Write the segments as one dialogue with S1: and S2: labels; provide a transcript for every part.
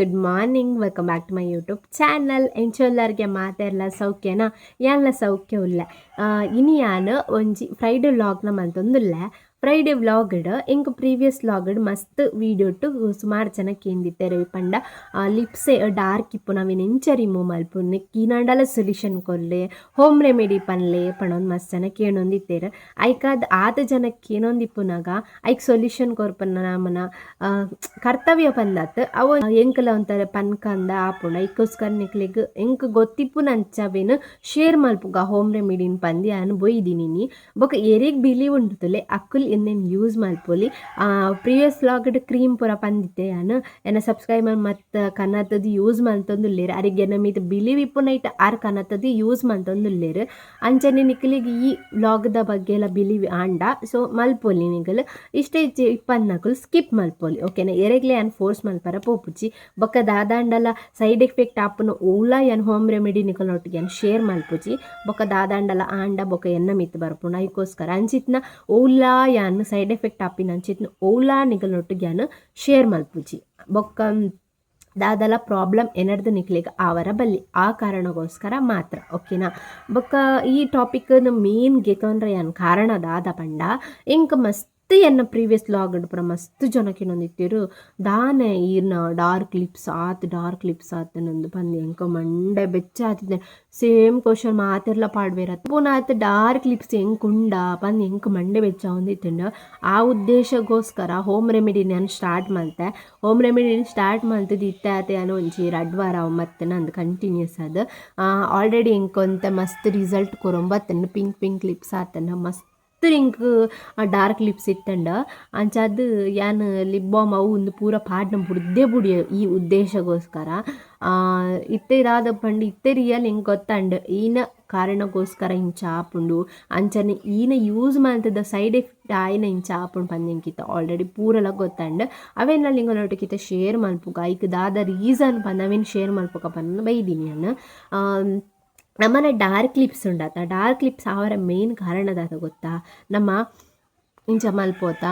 S1: good morning welcome back to my YouTube channel ಎಂಚೊಲ್ಲರ್ಗೆ ಮಾತೆಲ್ಲ ಸೌಖ್ಯನಾ ಯಾನ್ಲ ಸೌಖ್ಯ ಉಲ್ಲ ಇನಿ ಯಾನ್ ಒಂಜಿ ಫ್ರೈಡೆ ವ್ಲಾಗ್ನ ಮಂತೊಂದುಲ್ಲ ಫ್ರೈಡೆ ವ್ಲಾಗಡ್ ಎಂಕ್ ಪ್ರೀವಿಯಸ್ ವ್ಲಾಗಡ್ ಮಸ್ತ್ ವೀಡಿಯೋಟು ಸುಮಾರು ಜನ ಕೇಂದಿತ್ತೆರ್ ಪಂಡ. ಲಿಪ್ಸ್ ಡಾರ್ಕ್ ಇಪ್ಪು. ನಾವೇನು ಎಂಚ ರಿಮೂವ್ ಮಲ್ಪು. ಕೀನಾಂಡಲ ಸೊಲ್ಯೂಷನ್ ಕೊಲ್ಲೆ ಹೋಮ್ ರೆಮಿಡಿ ಪನ್ಲೆ ಪಣೊಂದು ಮಸ್ತ್ ಜನ ಕೇಳೊಂದಿತ್ತೇರ್ ಐಕಾದ ಆದ ಜನಕ್ಕೆ ಏನೊಂದಿಪ್ಪುನಾಗ ಐಕ್ ಸೊಲ್ಯೂಷನ್ ಕೊರ್ಪನ್ನ ನಮ್ಮನ ಕರ್ತವ್ಯ ಪಂದಾತ್. ಅವ ಎಂಕಲ ಒಂಥರ ಪನ್ಕಂದ ಆಪುಂಡ ಐಕೋಸ್ಕರ ನಿಕ್ಲಿಗ್ ಎಂಕ್ ಗೊತ್ತಿಪ್ಪು ನಂಚವೇನು ಶೇರ್ ಮಲ್ಪುಗ. ಹೋಮ್ ರೆಮಿಡಿನ ಪಂದಿ ಅನ್ ಬೊಯ್ದಿನಿ ಬೊಕ ಎರೆಗ್ ಬಿಲೀವ್ ಉಂಡುತಲೆ ಅಕ್ಕುಲ್ ಇನ್ನೇನು ಯೂಸ್ ಮಲ್ಪೊಲಿ ಪ್ರೀವಿಯಸ್ ವ್ಲಾಗ್ಡ್ ಕ್ರೀಮ್ ಪೂರ ಪಂದಿತ್ತೆ ಯಾನು. ಏನ ಸಬ್ಸ್ಕ್ರೈಬ್ ಸಬ್ಸ್ಕ್ರೈಬರ್ ಮತ್ತು ಕನ್ನತದ್ದು ಯೂಸ್ ಮಲ್ತೊಂದುಲ್ಲೇರ್ ಅರಿಗೆ ನಮಿತ್ ಬಿಲೀವ್ ಇಪ್ಪು ನೈಟ್ ಆರ್ ಕನ್ನತದ್ದು ಯೂಸ್ ಮಲ್ತೊಂದುಲ್ಲೇರ್ ಅಂಚನೆ ನಿಕ್ಲಿಗೆ ಈ ವ್ಲಾಗ್ದ ಬಗ್ಗೆ ಎಲ್ಲ ಬಿಲೀವ್ ಆಂಡ. ಸೊ ಮಲ್ಪೊಲಿ ನಿಗಲು. ಇಷ್ಟೇ ಇಪ್ಪನ್ನಕುಲ್ ಸ್ಕಿಪ್ ಮಲ್ಪೊಲಿ. ಓಕೆನಾ ಎರೆಗ್ಲೆ ಏನು ಫೋರ್ಸ್ ಮಲ್ಪರ ಪೋಪುಚ್ಚಿ ಬೊಕ್ಕ ದಾದಾಂಡಲ ಸೈಡ್ ಎಫೆಕ್ಟ್ ಆಪುನ ಓಲ ಏನು ಹೋಮ್ ರೆಮಿಡಿ ನಿಕಲೊಟ್ಟಿಗೆ ಏನು ಶೇರ್ ಮಲ್ಪುಚ್ಚಿ ಬೊಕ್ಕ ದಾದಾಂಡಲ ಆಂಡ ಬೊಕ್ಕ ಎನ್ನ ಮಿತ್ ಬರ್ಪುಣ. ಐಕೋಸ್ಕರ ಅಂಚಿತ್ನ ಓಲಾ ಯಾನ್ ಸೈಡ್ ಎಫೆಕ್ಟ್ ಆಪಿನ ಅಂಚಿತ್ ಓಲಾ ನಿಕಲೊಟ್ಟಿಗೆ ಗ್ಯಾನ್ ಶೇರ್ ಮಲ್ಪುಜಿ ಬೊಕ್ಕ ದಾದಲ ಪ್ರಾಬ್ಲಮ್ ಎನರ್ದು ನಿಕ್ಲಿಗೆ ಆವರ ಬಲ್ಲಿ ಆ ಕಾರಣಗೋಸ್ಕರ ಮಾತ್ರ ಓಕೆನಾ ಬೊಕ್ಕ ಈ ಟಾಪಿಕ್ ಮೇನ್ ಗೆತೊಂಡ್ರೆ ಏನು ಕಾರಣ ದಾದ ಪಂಡ ಇಂಕ್ ಮಸ್ತ್ ಎನ್ನ ಪ್ರೀವಿಯಸ್ ಲಾಗ್ ಪೂರ ಮಸ್ತ್ ಜನಕ್ಕೆ ನೊಂದಿತ್ತಿರು ದಾನೆ ಈರ್ನ ಡಾರ್ಕ್ ಲಿಪ್ಸ್ ಆತ್ ಡಾರ್ಕ್ ಲಿಪ್ಸ್ ಆತ್ ನಂದು ಬಂದು ಎಂಕ ಮಂಡೆ ಬೆಚ್ಚ ಆತಿದ್ದೆ ಸೇಮ್ ಕ್ವಶನ್ ಮಾತೆರ್ಲ ಪಾಡ್ಬೇರ ಪುನಃ ಆತ ಡಾರ್ಕ್ ಲಿಪ್ಸ್ ಹೆಂಗ್ ಉಂಡ? ಬಂದು ಎಂಕ್ ಮಂಡೆ ಬೆಚ್ಚ ಹೊಂದಿತ್ತಿಂಡು. ಆ ಉದ್ದೇಶಗೋಸ್ಕರ ಹೋಮ್ ರೆಮಿಡಿ ನಾನು ಸ್ಟಾರ್ಟ್ ಮಾಡ್ತೆ ಹೋಮ್ ರೆಮಿಡಿ ಸ್ಟಾರ್ಟ್ ಮಾಡ್ತಿದ್ದು ಇತ್ತೆ ಆತೆ ಅನ್ನೋ ಒಂಚಿ ಅಡ್ವಾರ ಮತ್ತೆ ನಂದು ಕಂಟಿನ್ಯೂಸ್ ಅದು ಆಲ್ರೆಡಿ ಎಂಕೊಂತ ಮಸ್ತ್ ರಿಸಲ್ಟ್ ಕೊರೊಂಬತ್ತನ್ನು ಪಿಂಕ್ ಪಿಂಕ್ ಲಿಪ್ಸ್ ಆತನ ಮಸ್ತ್ ಇಂಕ್ ಡಾರ್ಕ್ ಲಿಪ್ಸ್ ಇತ್ತಂಡ ಅಂಚಾದ್ ಯಾನ್ ಲಿಪ್ ಬಾಮ್ ಅವು ಉಂದು ಪೂರ ಪಾಡ್ನ ಬುಡ್ದೆ ಬುಡಿಯ ಈ ಉದ್ದೇಶಗೋಸ್ಕರ. ಇತ್ತೆ ಇದಾದ ಪಂಡ್, ಇತ್ತೆ ರಿಯಲ್ ಹಿಂಗೆ ಗೊತ್ತಂಡ್, ಈನ ಕಾರಣಗೋಸ್ಕರ ಇಂಚ ಆಪುಂಡು ಅಂಚನೆ ಈನ ಯೂಸ್ ಮಾಡ್ತದ ಸೈಡ್ ಎಫೆಕ್ಟ್ ಆಯ್ನ ಇಂಚ ಆಪುಂಡು ಪಂದ್ಯಂಕಿತ್ತ ಆಲ್ರೆಡಿ ಪೂರಲ ಗೊತ್ತಂಡ್ ಅವೇನ ಲಿಂಗೊನೊಟ್ಟಿಗಿತ್ತ ಶೇರ್ ಮಲ್ಪುಗ ಐಕ್ ದಾದ ರೀಸನ್ ಪಂದ ಅವೇನು ಶೇರ್ ಮಲ್ಪುಗ ಪಂದ್ ಬೈದಿನಿ ನಾನು. ನಮ್ಮನ ಡಾರ್ಕ್ ಲಿಪ್ಸ್ ಉಂಡಾತ. ಡಾರ್ಕ್ ಲಿಪ್ಸ್ ಅವರ ಮೇನ್ ಕಾರಣದಾತ ಗೊತ್ತಾ? ನಮ್ಮ ಇಂಚ ಮಲ್ಪೋತ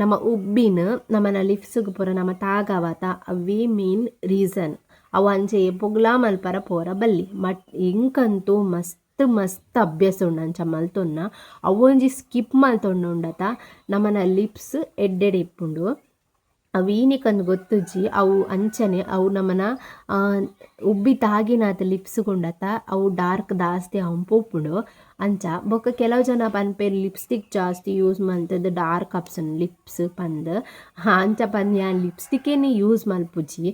S1: ನಮ್ಮ ಉಬ್ಬಿನ ನಮ್ಮನ ಲಿಪ್ಸ್ಗೆ ಪೂರ, ನಮ್ಮ ತಾಗವಾತ ಅವೇ ಮೇನ್ ರೀಸನ್ ಅವ ಅಂಚೆ ಪೊಗ್ಲಾ ಮಲ್ಪರ ಪೋರ ಬಲ್ಲಿ. ಮಟ್ ಇಂಕಂತೂ ಮಸ್ತ್ ಮಸ್ತ್ ಅಭ್ಯಾಸ ಉಂಡು ಅಂಚ ಮಲ್ತೊನ್ನ. ಅವೊಂಜಿ ಸ್ಕಿಪ್ ಮಲ್ತೊಂಡು ಉಂಡತ. ನಮ್ಮನ ಲಿಪ್ಸ್ ಎಡ್ಡೆಡೆ ಇಪ್ಪುಂಡು ಅವೀನಿಕಂದು ಗೊತ್ತುಜ್ಜಿ, ಅವು ಅಂಚನೆ, ಅವು ನಮನ ಉಬ್ಬಿ ತಾಗಿನಾತ ಲಿಪ್ಸ್ ಗುಂಡತ ಅವು ಡಾರ್ಕ್ ದಾಸ್ತಿ ಪೋಪುಂಡು ಅಂಚ, ಬೊಕ್ಕ ಕೆಲವು ಜನ ಪನ್ಪೆರ್ ಲಿಪ್ಸ್ಟಿಕ್ ಜಾಸ್ತಿ ಯೂಸ್ ಮಾಡ್ತದ ಡಾರ್ಕ್ ಅಪ್ಸನ್ ಲಿಪ್ಸ್ ಪಂದ್. ಅಂಚ ಪಂದ್ ಯಾನ್ ಲಿಪ್ಸ್ಟಿಕ್ಕೇನೆ ಯೂಸ್ ಮಲ್ಪುಜಿ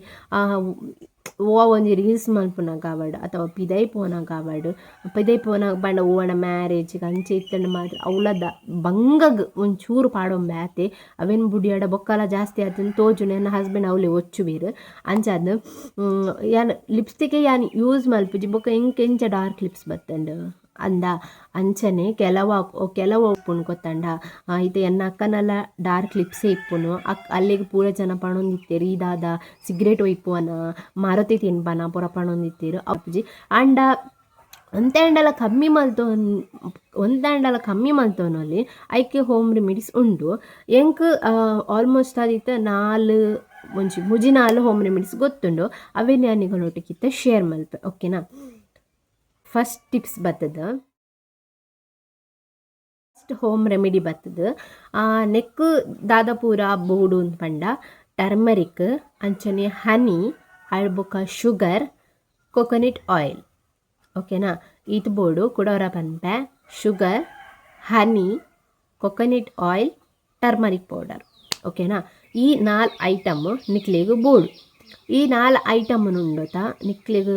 S1: ಓ ಒಂಜಿ రీల్స్ ಮಲ್ಪುನಾಗ ಆವಡ್ ಅಥವಾ ಪಿದೈ ಪೋನಾಗ ಆವಡ್ ಪಿದೈ ಪೋನ ಪಂಡ ಓವಣ ಮ್ಯಾರೇಜ್ ಅಂಚೆ ಇತ್ತಂಡ ಮಾತ್ರ. ಅವಳದ ಬಂಗಗ್ ಒಂಚೂರು ಪಾಡೊಂದು ಬ್ಯಾತೆ ಅವೇನು ಬುಡಿಯಾಡ, ಬೊಕ್ಕಲ ಜಾಸ್ತಿ ಆತಂದು ತೋಜು ನನ್ನ ಹಸ್ಬೆಂಡ್ ಅವಳೆ ಒಚ್ಚು ಬೀರು ಅಂಚಾದ್ ಯಾನ್ ಲಿಪ್ಸ್ಟಿಕ್ ಯಾನ್ ಯೂಸ್ ಮಲ್ಪುಜಿ ಬೊಕ್ಕ ಎಂಕ್ ಎಂಚ ಡಾರ್ಕ್ ಲಿಪ್ಸ್ ಬತ್ತಂಡು? ಅಂದ. ಅಂಚನೆ ಕೆಲವ ಕೆಲವು ಒಪ್ಪುನು ಗೊತ್ತಂಡ. ಇದು ಎನ್ನ ಅಕ್ಕನೆಲ್ಲ ಡಾರ್ಕ್ ಲಿಪ್ಸೇ ಇಪ್ಪುನು. ಅಕ್, ಅಲ್ಲಿಗೆ ಪೂರ ಜನ ಪಣೊಂದಿತ್ತೇರು ಇದಾದ ಸಿಗರೇಟ್ ಒಯ್ಪುವನ ಮಾರುತಿ ತಿನ್ಪನ ಪೂರ ಪಣೊಂದಿತ್ತೇರು ಅಪ್ಪುಜಿ ಅಂಡ ಒಂತೆಂಡಲ ಕಮ್ಮಿ ಮಲ್ತೋ ಒಂತೆಂಡಲ ಕಮ್ಮಿ ಮಲ್ತೋನಲ್ಲಿ ಐಕೆ ಹೋಮ್ ರೆಮಿಡೀಸ್ ಉಂಡು. ಎಂಕ್ ಆಲ್ಮೋಸ್ಟ್ ಆದಿತ್ತ ನಾಲ್ ಒಂಜಿ ಮುಜಿ ನಾಲ್ ಹೋಮ್ ರೆಮಿಡೀಸ್ ಗೊತ್ತುಂಡು. ಅವೇ ನ್ಯಾನಿಗಳೊಟ್ಟಿಗಿತ್ತ ಶೇರ್ ಮಲ್ಪೆ ಓಕೆನಾ ಫಸ್ಟ್ ಟಿಪ್ಸ್ ಬರ್ತದ ಫಸ್ಟ್ ಹೋಮ್ ರೆಮಿಡಿ ಬರ್ತದ ನೆಕ್ ದಾದಪೂರ, ಬೋಡು ಅಂತ ಪಂಡ. ಟರ್ಮರಿಕ್ ಅಂಚನೆ ಹನಿ ಅಳ್ಬೊಕ ಶುಗರ್ ಕೊಕೊನಟ್ ಆಯಿಲ್ ಓಕೆನಾ ಇದು ಬೋಡು ಕೊಡೋರ ಪನ್ಪೆ sugar honey coconut oil turmeric powder ಓಕೆನಾ ಈ ನಾಲ್ ಐಟಮ್ ನಿಕ್ಲಿಗೆ ಬೋಡು. ಈ ನಾಲ್ ಐಟಮ್ ಉಂಡೋತ ನಿಕ್ಲಿಗೆ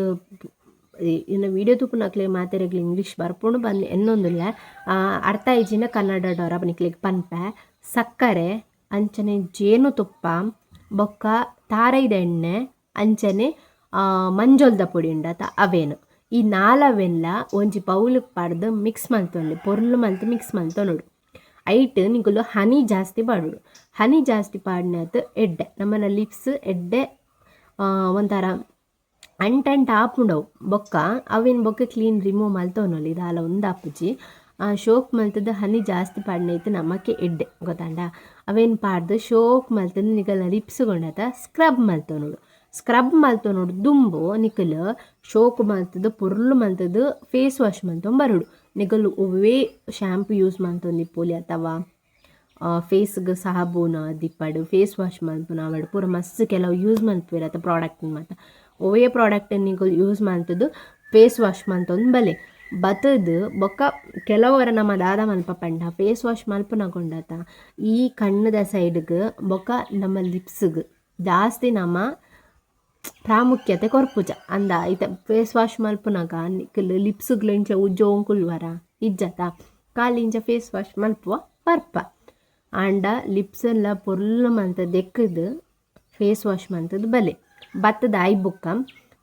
S1: ಇನ್ನು ವಿಡಿಯೋ ತುಪ್ಪು ನಕ್ಲೆ ಮಾತೆರೆಗ್ಲಿ ಇಂಗ್ಲೀಷ್ ಬರ್ಪುಂಡು ಬಂದು ಎನ್ನೊಂದುಲ್ಲ ಅರ್ಥ ಕನ್ನಡ ಡೋರ ನಿಕ್ಲಿಗೆ ಪನ್ಪೆ. ಸಕ್ಕರೆ, ಅಂಚನೆ ಜೇನು ತುಪ್ಪ, ಬೊಕ್ಕ ತಾರೈದ ಎಣ್ಣೆ, ಅಂಚನೆ ಮಂಜೊಲ್ದ ಪುಡಿ ಉಂಡತ ಅವೇನು. ಈ ನಾಲವೆಲ್ಲ ಒಂಜಿ ಬೌಲಿಗೆ ಪಡ್ದು ಮಿಕ್ಸ್ ಮಲ್ತೊಂಡು, ಪೊರ್ಲು ಮಲ್ತು ಮಿಕ್ಸ್ ಮಲ್ತೊಂಡು ಐಟ್ ನಿಗುಲು ಹನಿ ಜಾಸ್ತಿ ಪಾಡುಡು. ಹನಿ ಜಾಸ್ತಿ ಪಾಡಿನ ಎಡ್ಡೆ. ನಮ್ಮನ ಲಿಪ್ಸ್ ಎಡ್ಡೆ ಒಂಥರ ಅಂಟಂಟ ಆಪುಂಡವು ಬೊಕ್ಕ, ಅವಿನ ಬೊಕ್ಕ ಕ್ಲೀನ್ ರಿಮೂವ್ ಮಲ್ತವನಲ್ಲಿ ದಾಲ ಒಂದು ಆ, ಶೋಕ್ ಮಲ್ತದ ಹನಿ ಜಾಸ್ತಿ ಪಾಡ್ನೈತೆ ನಮ್ಮಕ್ಕೆ ಎಡ್ಡೆ, ಗೊತ್ತಾಂಡ? ಅವೇನ್ ಪಾಡ್ದು? ಶೋಕ್ ಮಲ್ತದ ನಿಗಲ ಲಿಪ್ಸ್ ಗೊಂಡತ ಸ್ಕ್ರಬ್ ಮಲ್ತವ ನೋಡು ಸ್ಕ್ರಬ್ ಮಲ್ತು ನೋಡು ದುಂಬು, ನಿಕಲ್ ಶೋಕ್ ಮಲ್ತದ, ಪೊರ್ಲು ಮಲ್ತದ ಫೇಸ್ ವಾಶ್ ಮಲ್ತೊಂದು ಬರುಡು. ನಿಗಲ್ ಒವ್ವೇ ಶ್ಯಾಂಪು ಯೂಸ್ ಮಲ್ತೊಂದಿಪ್ಪೊಲಿ ಅಥವಾ ಫೇಸ್ಗೆ ಸಾಬೂನ, ದಿಪ್ಪಡು ಫೇಸ್ ವಾಶ್ ಮಲ್ಪುನ ಅವಡು ಪೂರ ಮಸ್ತ್ ಕೆಲವು ಯೂಸ್ ಮಲ್ಪುವೆರ್ ಅತ್ತ ಪ್ರಾಡಕ್ಟ್ ಮಾತ ಒವ್ವೇ ಪ್ರಾಡಕ್ಟ್ ನಿಕುಲು ಯೂಸ್ ಮಾಡ್ತದ್ದು ಫೇಸ್ ವಾಶ್ ಮಂತೊಂದು ಬಲೆ. ಬತ್ತದು ಬೊಕ್ಕ ಕೆಲವರ ನಮ್ಮ ದಾದ ಮಲ್ಪ ಪಂಡ ಫೇಸ್ ವಾಶ್ ಮಲ್ಪನಗೊಂಡತ ಈ ಕಣ್ಣದ ಸೈಡ್ಗೆ ಬೊಕ್ಕ ನಮ್ಮ ಲಿಪ್ಸ್ಗೆ ಜಾಸ್ತಿ ನಮ್ಮ ಪ್ರಾಮುಖ್ಯತೆ ಕೊರ್ಪುಜ. ಅಂದ ಇತ ಫೇಸ್ ವಾಶ್ ಮಲ್ಪುನಗ ಲಿಪ್ಸ್ ಲಿಪ್ಸ್ಗ್ಲ ಇಂಚ ಉಜ್ಜೋಂಕುಲ್ವರ ಇಜ್ಜತ. ಕಾಲಿ ಇಂಚ ಫೇಸ್ ವಾಶ್ ಮಲ್ಪುವ ಪರ್ಪ. ಆಂಡ ಲಿಪ್ಸ್ ಎಲ್ಲ ಪೊರ್ಲು ಮಂತ ದೆಕ್ಕದು ಫೇಸ್ ವಾಶ್ ಮಂತದ್ದು ಬಲೆ. ಬತ್ತದ ಐ ಬುಕ್ಕ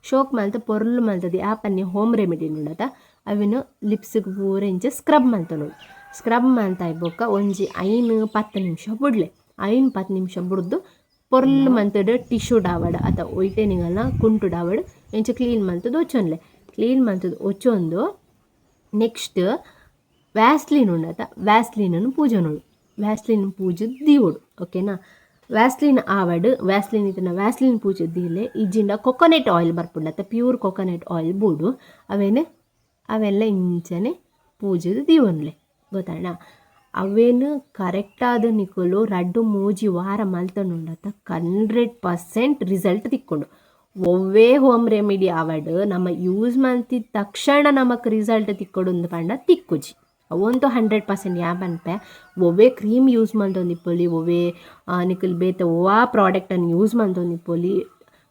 S1: ಶೋಕ್ ಮಲ್ತ, ಪೊರ್ಲು ಮಲ್ತದೆ ಆ ಪನ್ನಿ ಹೋಮ್ ರೆಮಿಡಿ ನೋಡದ, ಅವಿನ ಲಿಪ್ಸ್ಗೆ ಪೂರ ಇಂಚ ಸ್ಕ್ರಬ್ ಮಲ್ತನೋಡು ಸ್ಕ್ರಬ್ ಮಲ್ತ ಬೊಕ್ಕ ಒಂಜಿ ಐನ್ ಪತ್ತು ನಿಮಿಷ ಬುಡ್ಲೆ. ಐನ್ ಪತ್ತು ನಿಮಿಷ ಬುಡ್ದು ಪೊರ್ಲು ಮಂತದ ಟಿಶ್ಯೂ ಡಾವಡ್ ಅಥವಾ ಒಯ್ಟೆನಿಂಗಲ್ಲ ಕುಂಟು ಡಾವಡ್ ಇಂಚ ಕ್ಲೀನ್ ಮಲ್ತದ ಒಚ್ಚೊನ್ಲೆ ಕ್ಲೀನ್ ಮಲ್ತದ ಒಚ್ಚೊಂದು ನೆಕ್ಸ್ಟ್ ವ್ಯಾಸ್ಲಿನ್ ಉಂಡತ ವ್ಯಾಸ್ಲಿನನ್ನು ಪೂಜೆ ನೋಡು. ವ್ಯಾಸ್ಲಿನ್ ಪೂಜೆ ದೀವೋಡು, ಓಕೆನಾ? ವ್ಯಾಸ್ಲಿನ್ ಆವಡ್ ವ್ಯಾಸ್ಲಿನ್ ಇದನ್ನ ವ್ಯಾಸ್ಲಿನ್ ಪೂಜೆ ದೀಲೆ ಇಜ್ಜಿಂಡ ಕೊಕೊನೆಟ್ ಆಯಿಲ್ ಬರ್ಪುಂಡ ಪ್ಯೂರ್ ಕೊಕೊನೆಟ್ ಆಯಿಲ್ ಬೂಡು. ಅವೇನು? ಅವೆಲ್ಲ ಇಂಚನೆ ಪೂಜೆದು ದೀವನ್ಲೆ ಗೊತ್ತಾಣ ಅವೇನು ಕರೆಕ್ಟಾದ ನಿಕುಲು ರಡ್ಡು ಮೂಜಿ ವಾರ ಮಲ್ತನುಂಡತ್ತ ಹಂಡ್ರೆಡ್ ಪರ್ಸೆಂಟ್ ರಿಸಲ್ಟ್ ತಿಕ್ಕೊಂಡು. ಒವ್ವೇ ಹೋಮ್ ರೆಮಿಡಿ ಆವಡ್, ನಮ್ಮ ಯೂಸ್ ಮಲ್ತಿದ ತಕ್ಷಣ ನಮಕ್ ರಿಸಲ್ಟ್ ತಿಕ್ಕೊಡು ಪಂಡ ತಿಕ್ಕುಜಿ. ಅವಂತೂ ಹಂಡ್ರೆಡ್ ಪರ್ಸೆಂಟ್ ಯಾ ಪನ್ಪೆ ಒವ್ವೇ ಕ್ರೀಮ್ ಯೂಸ್ ಮಲ್ತೊಂದಿಪ್ಪೊಲಿ ಒವ್ವೇ ನಿಕುಲ್ ಬೇತೆ ಪ್ರಾಡಕ್ಟ್ ಪ್ರಾಡಕ್ಟನ್ನು ಯೂಸ್ ಮಲ್ತೊಂದಿಪ್ಪೊಲಿ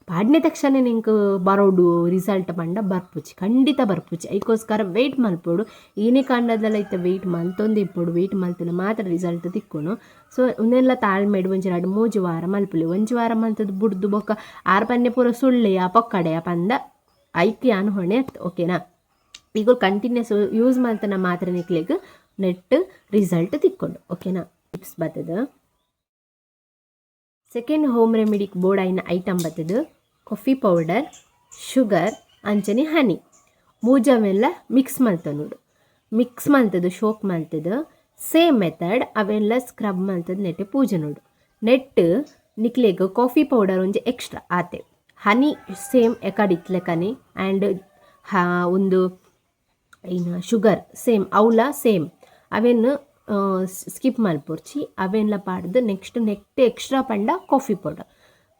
S1: ಪಾಡ್ನೆ ತಕ್ಷಣ ನಿಂಕ್ ಬರೋಡು ರಿಸಲ್ಟ್ ಪಂಡ ಬರ್ಪುಜಿ ಖಂಡಿತ ಬರ್ಪುಜಿ ಐಕೋಸ್ಕರ ವೆಯ್ಟ್ ಮಲ್ಪೋಡು ಏನೇ ಕಾಂಡದಲ್ಲ ಐತೆ ವೆಯ್ಟ್ ಮಲ್ತೊಂದು ಇಪ್ಪೊಡು ವೆಯ್ಟ್ ಮಲ್ತಿನ ಮಾತ್ರ ರಿಸಲ್ಟ್ ತಿಕ್ಕೋಣ. ಸೊ ಉನ್ನೆಲ್ಲ ತಾಳ್ಮೆಡ್ ಒಂಜಿ ಎರಡು ಮೂಜಿ ವಾರ ಮಲ್ಪುಲಿ. ಒಂಜಿ ವಾರ ಮಲ್ತದ್ದು ಬುಡ್ದು ಬೊಕ್ಕ ಆರು ಪನ್ನೆ ಪೂರ ಸುಳ್ಳೆಯ ಪೊಕ್ಕಡೆಯ ಪಂದ ಐಕ್ ಯಾನ್ ಹೊಣೆ ಅತ್ ಓಕೆನಾ? ಈಗ ಕಂಟಿನ್ಯೂಸ್ ಯೂಸ್ ಮಲ್ತನ ಮಾತ್ರ ನಿಕ್ಲಿಗ್ ನೆಟ್ ರಿಸಲ್ಟ್ ತಿಕ್ಕೊಂಡು. ಓಕೆನಾ ಟಿಪ್ಸ್ ಬರ್ತದ ಸೆಕೆಂಡ್ ಹೋಮ್ ರೆಮಿಡಿಕ್ ಬೋರ್ಡ್ ಐನ ಐಟಮ್ ಬರ್ತದ ಕಾಫಿ ಪೌಡರ್ ಶುಗರ್ ಅಂಚನೆ ಹನಿ ಮೂಜವೆಲ್ಲ ಮಿಕ್ಸ್ ಮಲ್ತ ನೋಡು. ಮಿಕ್ಸ್ ಮಾಡ್ತದ ಶೋಕ್ ಮಾಡ್ತದ. ಸೇಮ್ ಮೆಥಡ್ ಅವೆಲ್ಲ ಸ್ಕ್ರಬ್ ಮಾಡ್ತದ ನೆಟ್ಟೆ ಪೂಜೆ ನೋಡು. ನೆಟ್ ನಿಕ್ಲೆಗ್ ಕಾಫಿ ಪೌಡರ್ ಒಂಜಿ ಎಕ್ಸ್ಟ್ರಾ ಆತೆ. ಹನಿ ಸೇಮ್ ಎಕಡಿತ್ಲೆಕನಿ ಆ್ಯಂಡ್ ಹಾ, ಒಂದು ಏನು ಶುಗರ್, ಸೇಮ್, ಅವಲ, ಸೇಮ್. ಅವೆನ್ ಸ್ಕಿಪ್ ಮಲ್ಪೊರ್ಚಿ ಅವೆನ್ಲ ಪಾಡ್ದು ನೆಕ್ಸ್ಟ್ ನೆಕ್ಸ್ಟ್ ಎಕ್ಸ್ಟ್ರಾ ಪಂಡ ಕಾಫಿ ಪೌಡರ್.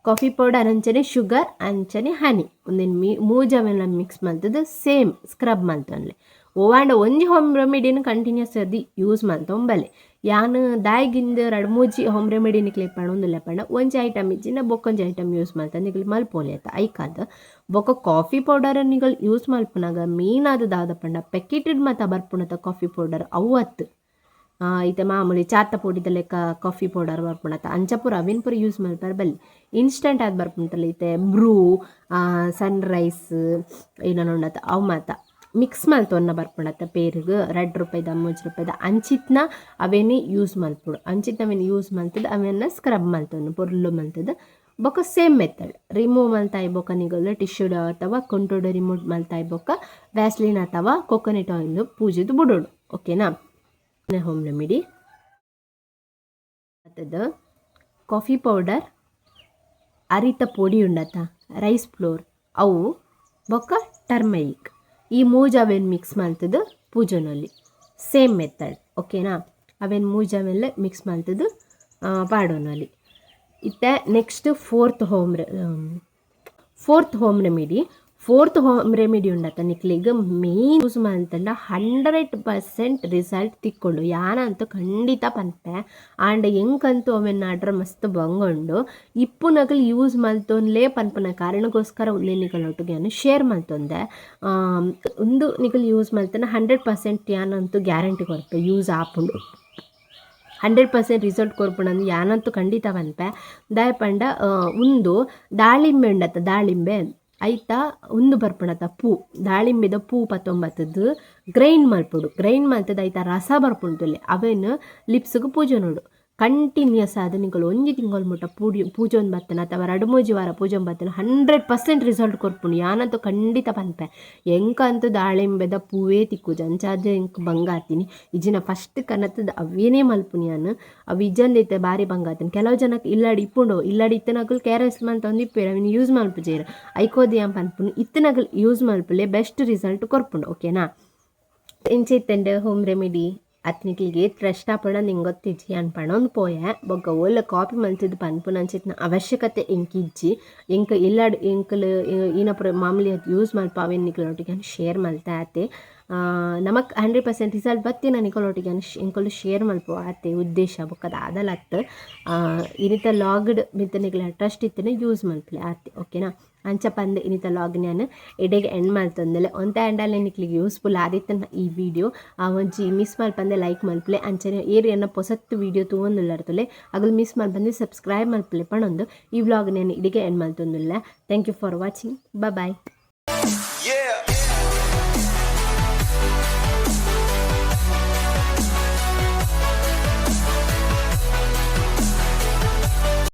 S1: ಕಾಫಿ ಪೌಡರ್ ಅಂಚನೆ ಶುಗರ್, ಅಂಚನೆ ಹನಿ. ಒಂದೇನು ಮೀ ಮೂಜವೆಲ್ಲ ಮಿಕ್ಸ್ ಮಲ್ತದು ಸೇಮ್ ಸ್ಕ್ರಬ್ ಮಲ್ತೊನ್ಲೆ ಓವಾಂಡ ಒಂಜಿ ಹೋಮ್ ರೆಮಿಡಿನ ಕಂಟಿನ್ಯೂಸ್ ಅದು ಯೂಸ್ ಮಂತೊಂಬಲೆ ಯಾನ್ ದಾಯಿಗಿಂದ ಎರಡು ಮೂಜಿ ಹೋಮ್ ರೆಮಿಡಿನ ಕ್ಲಿಪ್ಪಣ ಒಂದು ಲೆಪ್ಪಣ ಒಂಜಿ ಐಟಮ್ ಇಜ್ಜಿನ ಬೊಕ್ಕೊಂಜಿ ಐಟಮ್ ಯೂಸ್ ಮಲ್ತ ನಿಗಳು ಮಲ್ಪೋಲಿ ಆತ ಐಕಾದ ಬೊಕ್ಕ ಕಾಫಿ ಪೌಡರ್ ನಿಗಲ್ ಯೂಸ್ ಮಲ್ಪುನಾಗ ಮೇನ್ ಆದ ದಾದ ಪಂಡ ಪ್ಯಾಕೆಟೆಡ್ ಮತ್ತ ಬರ್ಪುಣತ ಕಾಫಿ ಪೌಡರ್ ಅವತ್ತು ಈತ ಮಾಮೂಲಿ ಚಾತ ಪೊಡಿದ ಲೆಕ್ಕ ಕಾಫಿ ಪೌಡರ್ ಬರ್ಪುಣತ. ಅಂಚಪುರ ಅವಿನ್ಪುರ ಅವಿನ್ ಪೂರ ಯೂಸ್ ಮಲ್ಪರ್ ಬಲ್ಲಿ. ಇನ್ಸ್ಟಂಟ್ ಆದ ಬರ್ಪುಂಟಲ್ಲ ಇತ್ತೆ ಬ್ರೂ ಸನ್ ರೈಸ್ ನೋಡತ್ತ ಅವು ಮಾತ ಮಿಕ್ಸ್ ಮಲ್ತೊನ್ನ ಬರ್ಕೊಳತ್ತೆ. ಪೇರ್ಗ್, ರೆಡ್ ರೂಪಾಯಿದ ಮೂಜ್ ರೂಪಾಯಿದ ಅಂಚಿತ್ನ ಅವೇನೇ ಯೂಸ್ ಮಲ್ಪುಡು ಅಂಚಿತ್ನ ಅವೇನು ಯೂಸ್ ಮಲ್ತದ ಅವೆನ್ನ ಸ್ಕ್ರಬ್ ಮಲ್ತೊನ್ನು ಪೊರ್ಲು ಮಲ್ತದ. ಬೊಕ ಸೇಮ್ ಮೆಥಡ್ ರಿಮೂವ್ ಮಲ್ತಾಯಿ ಬೊಕ ನಿಗಲ್ದ ಟಿಶ್ಯೂ ಅಥವಾ ಕೊಂಟೋಡು ರಿಮೂವ್ ಮಲ್ತಾಯಿ ಬೊಕ ವ್ಯಾಸ್ಲಿನ್ ಅಥವಾ ಕೊಕೊನೆಟ್ ಆಯಿಲ್ ಪೂಜೆದು ಬಿಡೋಡು. ಓಕೆನಾ ಹೋಮ್ ರೆಮಿಡಿ ಮತ್ತದ ಕಾಫಿ ಪೌಡರ್ ಅರಿತ ಪೊಡಿ ಉಂಡತ ರೈಸ್ ಫ್ಲೋರ್ ಅವು ಬೊಕ್ಕ ಟರ್ಮರಿಕ್ ಈ ಮೂಜ್ ಅವೇನು ಮಿಕ್ಸ್ ಮಾಡ್ತದ್ದು ಪೂಜನಲ್ಲಿ. ಸೇಮ್ ಮೆಥಡ್ ಓಕೆನಾ ಅವೇನು ಮೂಜ್ ಅವೆಲ್ಲ ಮಿಕ್ಸ್ ಮಲ್ತದು ಪಾಡೋನಲ್ಲಿ. ಇತ್ತೆ next fourth home fourth home remedy fourth home remedy ಉಂಡತ ನಿಕ್ಲಿಗ್ ಮೇನ್ ಯೂಸ್ ಮಾಡ್ತಂಡ ಹಂಡ್ರೆಡ್ ಪರ್ಸೆಂಟ್ ರಿಸಲ್ಟ್ ತಿಕ್ಕೊಂಡು ಯಾನಂತೂ ಖಂಡಿತ ಪನ್ಪೆ ಆಂಡ ಹೆಂಗಂತೂ ಒಮ್ಮೆ ನಾಡ್ರ ಮಸ್ತ್ ಬಂಗೊಂಡು ಇಪ್ಪು ನಕಲ್ ಯೂಸ್ ಮಲ್ತೊನ್ಲೇ ಪನ್ಪನ ಕಾರಣಕ್ಕೋಸ್ಕರ ಉಲ್ಲೆ ನಿಗಲ್ ಒಟ್ಟಿಗೆ ಶೇರ್ ಮಲ್ತೊಂದೆ ಒಂದು ನಿಕಲ್ ಯೂಸ್ ಮಲ್ತನ ಹಂಡ್ರೆಡ್ ಪರ್ಸೆಂಟ್ ಯಾನಂತೂ ಗ್ಯಾರಂಟಿ ಕೊಡ್ತು ಯೂಸ್ ಆಪುಂಡು. ಹಂಡ್ರೆಡ್ ಪರ್ಸೆಂಟ್ ರಿಸಲ್ಟ್ ಕೊರ್ಪುಂಡು ಯಾನಂತೂ ಖಂಡಿತ ಪನ್ಪೆ. ದಯಪಂಡ ಉಂದು ದಾಳಿಂಬೆ ಉಂಡತ್ತ ದಾಳಿಂಬೆ. ಐತ ಉಂದು ಬರ್ಪುಂಡತ ಪೂ. ದಾಳಿಂಬೆದ ಪೂ ಪತ್ತೊಂಬತ್ತದ್ದು. ಗ್ರೈಂಡ್ ಮಲ್ಪುಡು ಗ್ರೈಂಡ್ ಮಲ್ತದ ಐತ ರಸ ಬರ್ಪುಂಡುಲೆ ಅವೇನು ಲಿಪ್ಸ್ಗ್ ಪೂಜೆ ನೋಡು. ಕಂಟಿನ್ಯೂಸ್ ಆದ ನಿಕುಲು ಒಂಜಿ ತಿಂಗಳು ಮುಟ್ಟ ಪೂಡಿ ಒಂದು ಬತ್ತನ ಅಥವಾ ಎರಡು ಮೂಜಿ ವಾರ ಪೂಜೆ ಒಂದು ಬತ್ತನ ಹಂಡ್ರೆಡ್ ಪರ್ಸೆಂಟ್ ರಿಸಲ್ಟ್ ಕೊರ್ಪುಂಡು ಯಾನಂತೂ ಖಂಡಿತ ಪನ್ಪೆ ಎಂಕ ಅಂತೂ ದಾಳಿಂಬೆದ ಪೂವೇ ತಿಕ್ಕು. ಜಂಚಾಜ ಎಂಕ್ ಬಂಗಾತಿನಿ ಇಜಿನ ಫಸ್ಟ್ ಕನ್ನತದ ಅವೇನೇ ಮಲ್ಪುನಿ ನಾನು. ಅವು ಇಜ್ಜಂದೈತೆ ಭಾರಿ ಬಂಗಾತೀನಿ ಕೆಲವು ಜನಕ್ಕೆ ಇಲ್ಲಾಡಿ ಇಪ್ಪುಂಡು. ಇಲ್ಲಾಡಿ ಇತ್ತನಗಲ್ ಕೇರಸ್ ಮಂತ್ ಒಂದು ಇಪ್ಪೇರು ಅವಿನ ಯೂಸ್ ಮಲ್ಪುಜೇರು ಐಕೋದಿ ಅಂತ ಪನ್ಪುನು ಇತ್ತನಗಲ್ ಯೂಸ್ ಮಲ್ಪುಲೆ ಬೆಸ್ಟ್ ರಿಸಲ್ಟ್ ಕೊರ್ಪುಂಡು ಓಕೆನಾ ಇಂಚಿತ್ತಂಡ್ ಹೋಮ್ ರೆಮಿಡಿ ಅತ್ನಿಕ್ಲಿಗೆ ಏತ್ ಇಷ್ಟಪಡ ನಿಂಗೆ ಗೊತ್ತಿಜ್ಜಿ ಅನ್ಪಣ ಒಂದು ಪೋಯೆ. ಬೊಕ್ಕ ಒಳ್ಳೆ ಕಾಪಿ ಮಲ್ತಿದ್ದು ಪನ್ಪುನ ಅಂಚಿತ್ನ ಅವಶ್ಯಕತೆ ಎಂಕಿಜ್ಜಿ ಇಂಕ ಇಲ್ಲಾಡ್ ಎಂಕಲ್ ಏನಪ್ಪ ಮಾಮೂಲಿ ಅದು ಯೂಸ್ ಮಲ್ಪ ಅವೇನು ನಿಕ್ಲೊಟ್ಟಿಗೆ ಶೇರ್ ಮಲ್ತಾ ಆತೆ ನಮಕ್ ಹಂಡ್ರೆಡ್ ಪರ್ಸೆಂಟ್ ರಿಸಲ್ಟ್ ಬತ್ತಿನ ನಿಕೊಳೊಟ್ಟಿಗೆ ಎಂಕಲು ಶೇರ್ ಮಲ್ಪ ಆತೆ ಉದ್ದೇಶ ಬೊಕ್ಕದ ಆ, ಇನಿತ ಲಾಗ್ಡ್ ಬಿತ್ತನೆಗಳ ಟ್ರಸ್ಟ್ ಇತ್ತನೆ ಯೂಸ್ ಮಲ್ಪಲೆ ಆತೆ ಓಕೆನಾ ಅಂಚ ಪಂದ್ ಇನಿತ ಲಾಗ್ ನಾನು ಎಡೆಗೆ ಎಂಡ್ ಮಾಡ್ತಂದಲೆ ಒಂತ ಎಂಡಲ್ಲಿ ನಿಕ್ಲಿಗೆ ಯೂಸ್ಫುಲ್ ಆದಿತ್ತನ ಈ ವಿಡಿಯೋ ಆ, ಒಂಜಿ ಮಿಸ್ ಮಲ್ಪಂದೆ ಲೈಕ್ ಮಲ್ಪಲೆ, ಅಂಚನೆ ಏರಿ ಅನ್ನ ಪೊಸತ್ತು ವಿಡಿಯೋ ತೂವೊಂದುಲ್ಲರ್ತಲೆ, ಅಗಲ್ ಮಿಸ್ ಮಲ್ಪಂದೆ ಸಬ್ಸ್ಕ್ರೈಬ್ ಮಲ್ಪಲೆ ಪಣೊಂದು, ಈ ವ್ಲಾಗ್ ನಾನು ಇಡಿಗೆ end ಮಾಡ್ತಂದಿಲ್ಲ thank you for watching
S2: bye.